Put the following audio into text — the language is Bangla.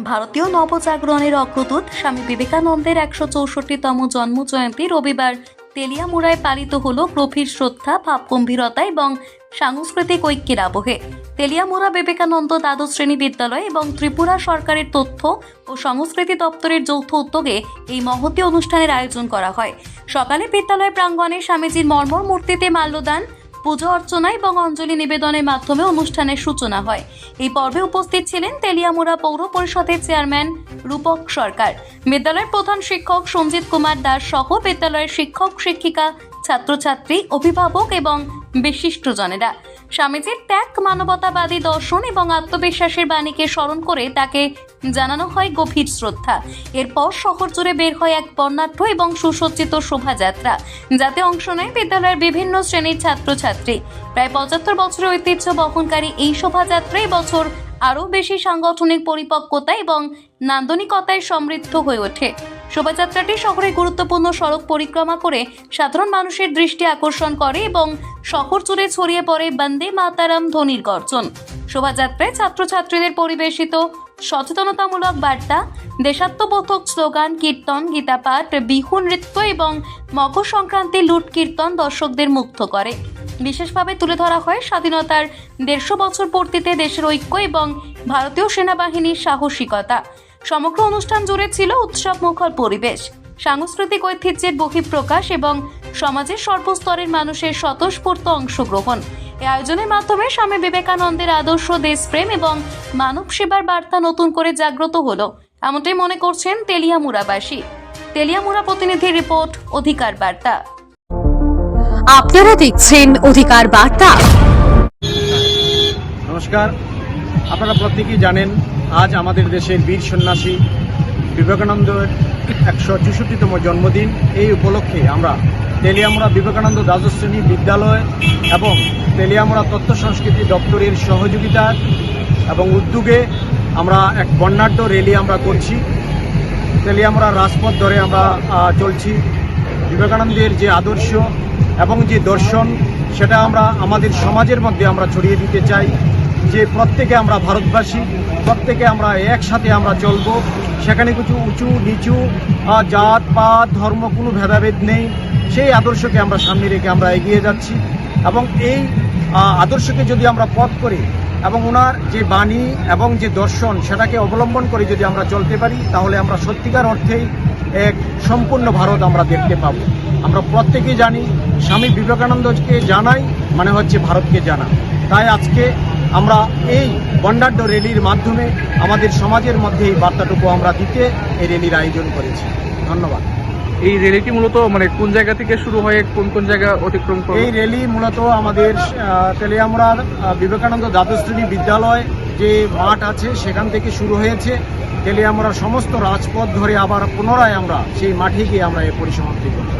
ভারতীয় নবজাগরণের অগ্রদূত স্বামী বিবেকানন্দের একশো চৌষট্টিতম জন্ম জয়ন্তী রবিবার তেলিয়ামুড়ায় পালিত হল গভীর শ্রদ্ধা, ভাবগম্ভীরতা এবং সাংস্কৃতিক ঐক্যের আবহে। তেলিয়ামুড়া বিবেকানন্দ দ্বাদশ শ্রেণি বিদ্যালয় এবং ত্রিপুরা সরকারের তথ্য ও সংস্কৃতি দপ্তরের যৌথ উদ্যোগে এই মহতী অনুষ্ঠানের আয়োজন করা হয়। সকালে বিদ্যালয় প্রাঙ্গণে স্বামীজির মর্মর মূর্তিতে মাল্যদান পুজো অর্চনা এবং অঞ্জলি নিবেদনের মাধ্যমে অনুষ্ঠানের সূচনা হয়। এই পর্বে উপস্থিত ছিলেন তেলিয়ামুড়া পৌর পরিষদের চেয়ারম্যান রূপক সরকার। বিদ্যালয়ের প্রধান শিক্ষক সঞ্জিত কুমার দাস সহ বিদ্যালয়ের শিক্ষক, শিক্ষিকা, ছাত্রছাত্রী, অভিভাবক এবং বিশিষ্টজনেরা। স্বামীজির ত্যাগ, মানবতাবাদী দর্শন এবং আত্মবিশ্বাসের বাণীকে স্মরণ করে তাকে জানানো হয় গভীর শ্রদ্ধা। এরপর শহর জুড়ে বের হয় এক বর্ণাঢ্য এবং সুসজ্জিত শোভাযাত্রা, যাতে অংশ নেয় বিদ্যালয়ের বিভিন্ন শ্রেণির ছাত্রছাত্রী। প্রায় পঁচাত্তর বছরের ঐতিহ্য বহনকারী এই শোভাযাত্রা বছর আরও বেশি সাংগঠনিক পরিপক্কতা এবং নান্দনিকতায় সমৃদ্ধ হয়ে ওঠে। শোভাযাত্রাটি শহরের গুরুত্বপূর্ণ সড়ক পরিক্রমা করে সাধারণ মানুষের দৃষ্টি আকর্ষণ করে এবং শহর জুড়ে ছড়িয়ে পড়ে বন্দে মাতারাম ধ্বনির গর্জন। শোভাযাত্রায় ছাত্রছাত্রীদের পরিবেশিত সচেতনতামূলক বার্তা, দেশাত্মবোধক স্লোগান, কীর্তন, গীতাপাঠ, বিহু নৃত্য এবং মকর সংক্রান্তি লুট কীর্তন দর্শকদের মুগ্ধ করে। বিশেষভাবে তুলে ধরা হয় স্বাধীনতার দেড়শো বছর পূর্তিতে দেশের ঐক্য এবং ভারতীয় সেনাবাহিনীর সাহসিকতা। সমগ্র অনুষ্ঠান জুড়ে ছিল উৎসব মুখর পরিবেশ। সাংস্কৃতিক ঐতিহ্যের বহিঃপ্রকাশ এবং সমাজের সর্বস্তরের মানুষের স্বতঃস্ফূর্ত অংশগ্রহণ। এই আয়োজনের মাধ্যমে স্বামী বিবেকানন্দের আদর্শ দেশপ্রেম এবং মানব সেবার বার্তা নতুন করে জাগ্রত হলো। এমনটাই মনে করছেন তেলিয়ামুড়াবাসী। তেলিয়ামুড়া প্রতিনিধির রিপোর্ট অধিকার বার্তা। আপনারা দেখছেন অধিকার বার্তা। নমস্কার। আপনারা প্রত্যেকেই জানেন আজ আমাদের দেশের বীর সন্ন্যাসী বিবেকানন্দের একশো চৌষট্টিতম জন্মদিন। এই উপলক্ষে আমরা তেলিয়ামুড়া বিবেকানন্দ দ্বাদশ শ্রেণি বিদ্যালয় এবং তেলিয়ামুড়া তথ্য সংস্কৃতি দপ্তরের সহযোগিতা এবং উদ্যোগে আমরা এক বর্ণাঢ্য র্যালি আমরা করছি। তেলিয়ামুড়া রাজপথ ধরে আমরা চলছি। বিবেকানন্দের যে আদর্শ এবং যে দর্শন, সেটা আমরা আমাদের সমাজের মধ্যে আমরা ছড়িয়ে দিতে চাই যে প্রত্যেকে আমরা ভারতবাসী, প্রত্যেকে আমরা একসাথে আমরা চলব। সেখানে কিছু উঁচু, নিচু জাত, পাত, ধর্ম কোনো ভেদাভেদ নেই। সেই আদর্শকে আমরা সামনে রেখে আমরা এগিয়ে যাচ্ছি এবং এই আদর্শকে যদি আমরা পথ করি এবং ওনার যে বাণী এবং যে দর্শন সেটাকে অবলম্বন করে যদি আমরা চলতে পারি, তাহলে আমরা সত্যিকার অর্থেই এক সম্পূর্ণ ভারত আমরা দেখতে পাব। আমরা প্রত্যেকেই জানি, স্বামী বিবেকানন্দকে জানাই মানে হচ্ছে ভারতকে জানা। তাই আজকে আমরা এই বন্ডাঢ্য র্যালির মাধ্যমে আমাদের সমাজের মধ্যে এই বার্তাটুকু আমরা দিতে এই র্যালির আয়োজন করেছি। ধন্যবাদ। এই রেলিটি মূলত মানে কোন জায়গা থেকে শুরু হয়ে, কোন কোন জায়গা অতিক্রম করে? এই রেলি মূলত আমাদের তেলে আমরার বিবেকানন্দ দ্বাদশ্রেণী বিদ্যালয় যে মাঠ আছে, সেখান থেকে শুরু হয়েছে। তেলিয়ামুড়ার সমস্ত রাজপথ ধরে আবার পুনরায় আমরা সেই মাঠে গিয়ে আমরা এ পরিসমাপ্তি করব